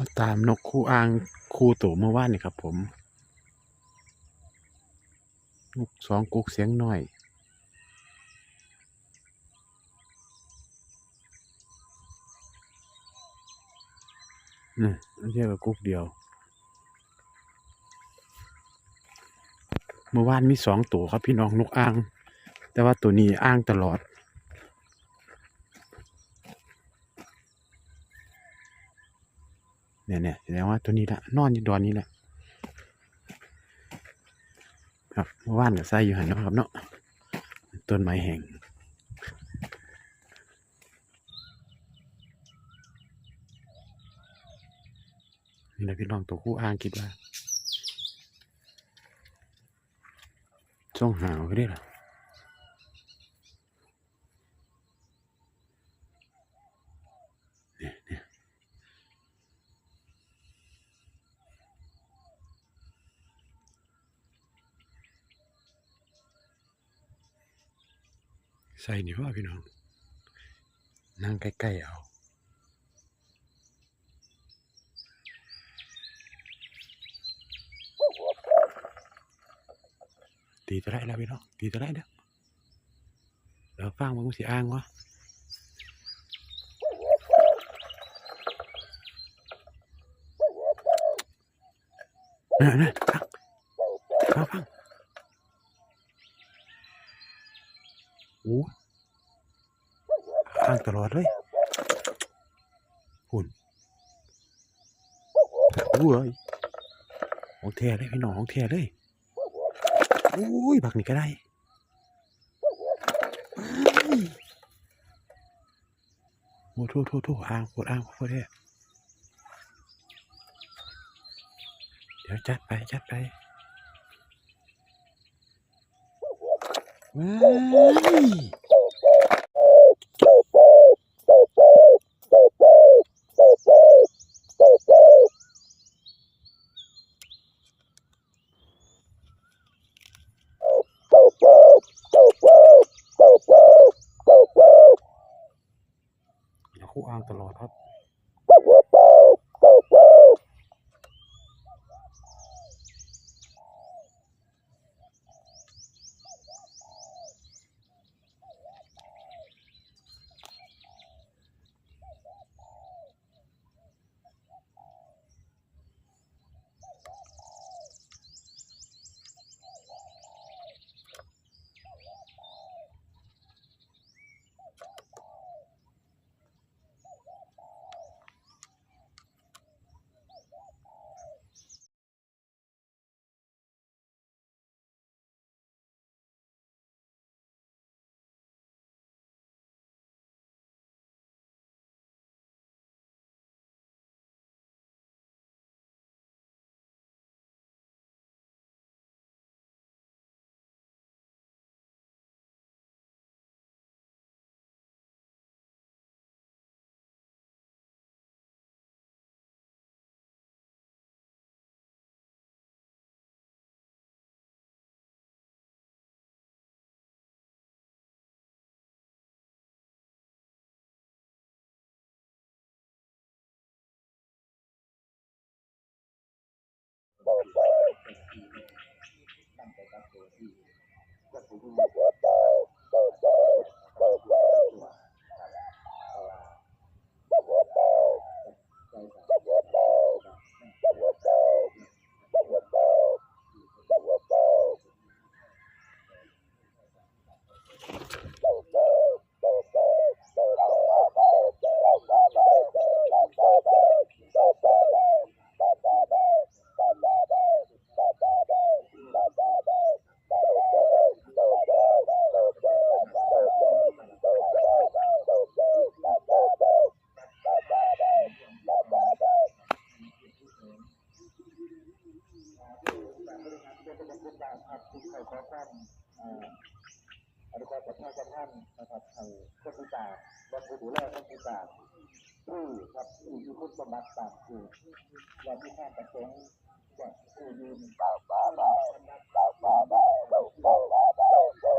มาตามนกคู่อ่างคู่ตัวเมื่อวานนี่ครับ ผมนกสองกุกเสียงน้อย นี่อันเทียกับกุ๊กเดียว เมื่อวานมีสองตัวครับพี่น้องนกอ่าง แต่ว่าตัวนี้อ่างตลอด เนี่ยเนี่ยแสดงว่าตัวนี้ละนอนอยู่ดอนนี้แหละครับเมื่านกับไส้อยู่หันนะครับเนาะต้นไม้แห้งนี่และพี่น้องตัวคู่อ่างคิดว่าช่องหาวก็ได้หรอเนี่ยเนี่ย ใส่นี่ว่าพี่น้อง นั่งใกล้ๆเอาตีจะได้แล้วพี่น้องตีจะได้แล้วเดี๋ยวฟังมันสิอ้างวะนั่นนั่นฟังฟังฟังโอ้อ้างตลอดเลยหุ่นโอ้ยของแท้เลยพี่น้องของแท้เลยโอ้ยบักนี่ก็ได้อ้โอ้โทษโทษโทษอ้างโคตรอ้างโคตรแท้เดี๋ยวจัดไปจัดไปว้ายอย่างตลอดครับ kita Allah. Allah. Allah. Allah. การและผู้ดูแลคนพิกาผู้ครับผู้อยู่คุณสมบัติต่างผู้ว่าที่ข้าประสงค์ว่าผู้ยืนบ่าวบ่าวบ่าวบ่าวบ่าวบ่าวบ่าวบ่าวบ่าวบ่าว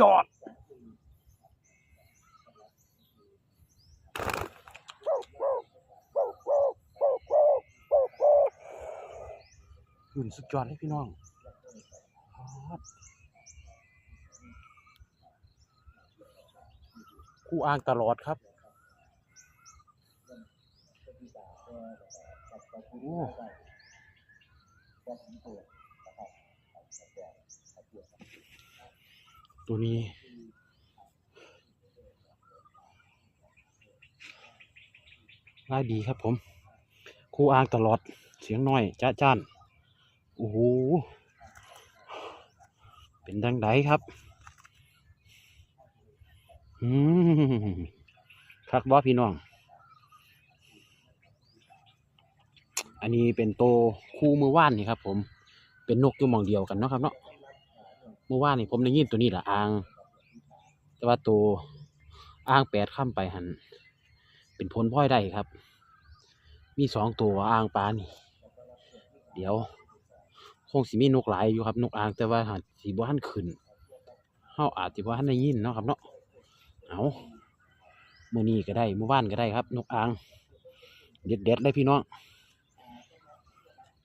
ยอด หุ่นสุดยอดเลยพี่น้องคู่อ้างตลอดครับ โอ้ ตัวนี้ได้ดีครับผม คู่อ้างตลอด เสียงน้อย จ้าจ้าน โอ้โห เป็นดังไดครับ อืมคักบอพี่น้อง อันนี้เป็นโตคู่มือว่านนี่ครับผม เป็นนกอยู่มองเดียวกันเนาะครับเนาะ เมื่อวานนี่ผมได้ยินตัวนี้แหละอ่าง แต่ว่าตัวอ่างแปดข้ามไปหัน เป็นพลพลอยได้ครับ มีสองตัวอ่างปลานี่ เดี๋ยว คงสิมีนกหลายอยู่ครับนกอ่างแต่ว่าหาสีบ่ทันขึ้นเฮาอาจสิบ่ทันได้ยินเนาะครับเนาะเอาเมื้อนี้ก็ได้เมื้อวานก็ได้ครับ นกอ่าง เด็ดๆเลยพี่น้อง